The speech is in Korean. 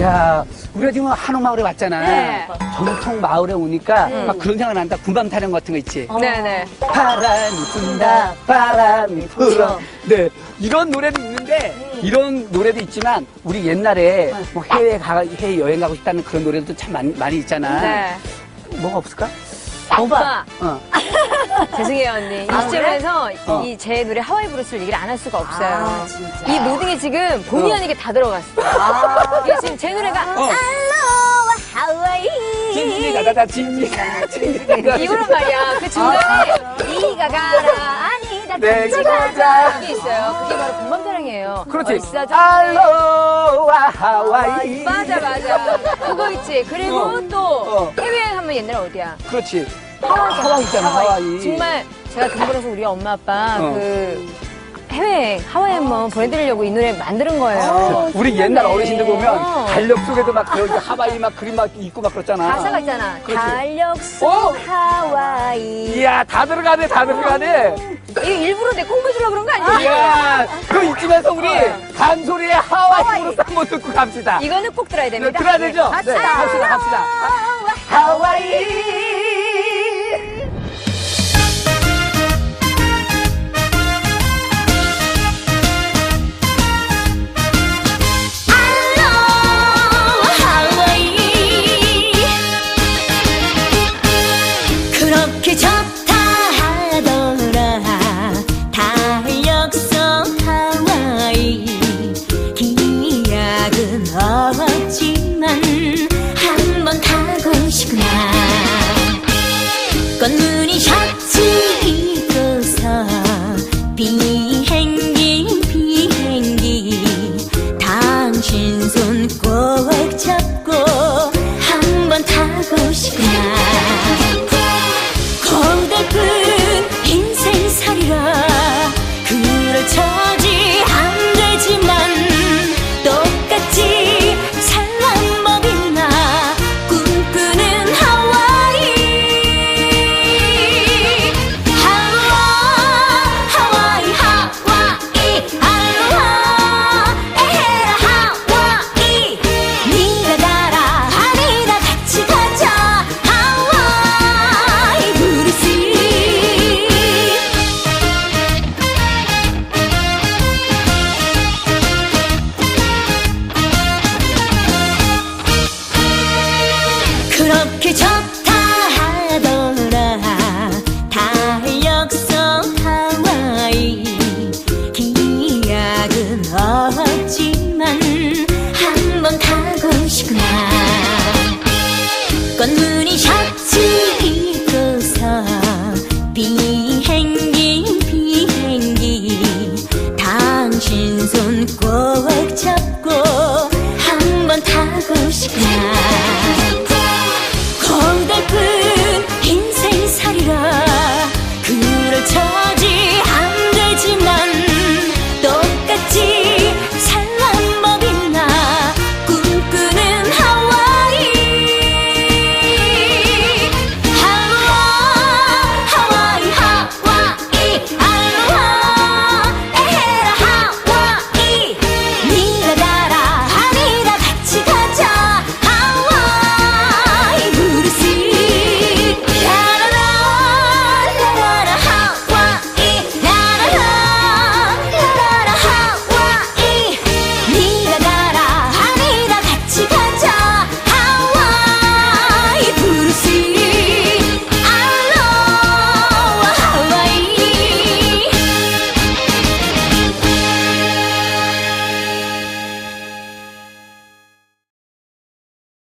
야, 우리가 지금 한옥 마을에 왔잖아. 네. 전통 마을에 오니까 막 그런 생각 난다. 군밤 타령 같은 거 있지. 네네. 바람이 분다, 바람이 불어. 네, 이런 노래도 있는데 이런 노래도 있지만 우리 옛날에 뭐 해외 가 해외 여행 가고 싶다는 그런 노래도 참 많이, 많이 있잖아. 네. 뭐가 없을까? 오빠. 어. 죄송해요, 언니. 이 아, 시점에서 어. 이제 노래 하와이 브루스를 얘기를 안 할 수가 없어요. 아, 진짜. 이 모든 게 지금 본의 어. 아니게 다 들어갔어요. 이게 지금 제 노래가 어. 알로하 하와이. 징징이다 징징이다. 이거란 말이야. 그 중간에 이가 가라 아니다 네, 같이 가자. 가자 이게 있어요. 그게 바로 군밤사랑이에요. 그렇지. 알로하 하와이. 맞아 맞아. 그거 있지. 그리고 어. 또 어. 해외여행 하면 옛날에 어디야? 그렇지. 하와이 있잖아, 하와이. 정말 제가 등번호서 우리 엄마 아빠 어. 그 해외여행 하와이 한번 보내드리려고 이 노래 만드는 거예요. 우리 옛날 어르신들 보면 어. 달력 속에도 막그 하와이 막 그림 막 있고 막 그렇잖아. 가사가 있잖아. 그렇지. 달력 속 어. 하와이. 이야, 다 들어가네, 다 들어가네. 이거 일부러 내 콩보주려고 그런 거 아니야? 이야, 그 이쯤에서 우리 간소리의 하와이 브루스 한번 듣고 갑시다. 이거는 꼭 들어야 네, 됩니다. 들어야 되죠? 네, 네, 갑시다. 갑시다, 갑시다. 하와이. I. 탑